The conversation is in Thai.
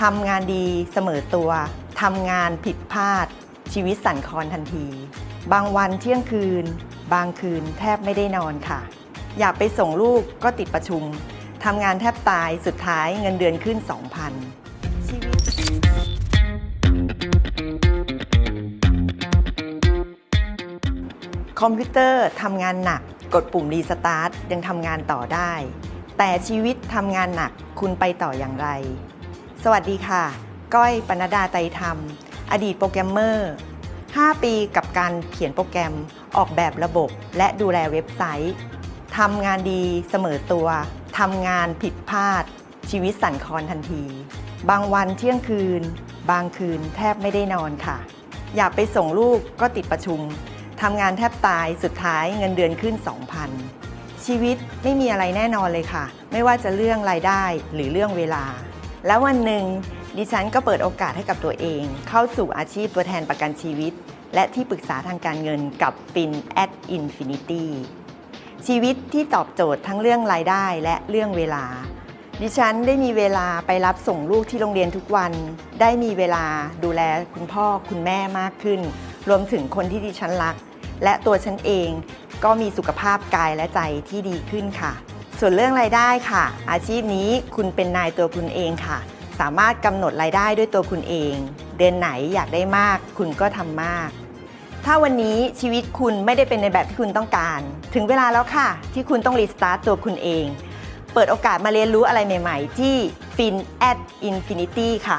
ทำงานดีเสมอตัวทำงานผิดพลาด ชีวิตสั่นคลอนทันที บางวันเที่ยงคืน บางคืนแทบไม่ได้นอนค่ะ อยากไปส่งลูกก็ติดประชุมทำงานแทบตายสุดท้ายเงินเดือนขึ้น 2,000ชีวิตคอมพิวเตอร์ทำงานหนัก กดปุ่มรีสตาร์ทยังทำงานต่อได้ แต่ชีวิตทำงานหนักคุณไปต่ออย่างไร สวัสดีค่ะ ก้อยปนดาไตธรรม อดีตโปรแกรมเมอร์ 5 ปีกับการเขียนโปรแกรม ออกแบบระบบ และดูแลเว็บไซต์ ทำงานดีเสมอตัว ทำงานผิดพลาด ชีวิตสั่นคลอนทันที บางวันเที่ยงคืน บางคืนแทบไม่ได้นอนค่ะ อยากไปส่งลูกก็ติดประชุม ทำงานแทบตาย สุดท้ายเงินเดือนขึ้น 2,000 ชีวิตไม่มีอะไรแน่นอนเลยค่ะ ไม่ว่าจะเรื่องรายได้หรือเรื่องเวลา แล้ววันหนึ่งดิฉันก็เปิดโอกาสให้กับตัวเอง เข้าสู่อาชีพตัวแทนประกันชีวิต และที่ปรึกษาทางการเงินกับ Fin at Infinity ชีวิตที่ตอบโจทย์ทั้งเรื่องรายได้และเรื่องเวลา ดิฉันได้มีเวลาไปรับส่งลูกที่โรงเรียนทุกวัน ได้มีเวลาดูแลคุณพ่อคุณแม่มากขึ้น รวมถึงคนที่ดิฉันรัก และตัวฉันเองก็มีสุขภาพกายและใจที่ดีขึ้นค่ะ ส่วนเรื่องรายได้ค่ะ อาชีพนี้คุณเป็นนายตัวคุณเองค่ะ สามารถกำหนดรายได้ด้วยตัวคุณเอง เดือนไหนอยากได้มาก คุณก็ทำมาก ถ้าวันนี้ชีวิตคุณไม่ได้เป็นในแบบที่คุณต้องการ ถึงเวลาแล้วค่ะ ที่คุณต้องรีสตาร์ตตัวคุณเอง เปิดโอกาสมาเรียนรู้อะไรใหม่ ๆ ที่ Fin at Infinity ค่ะ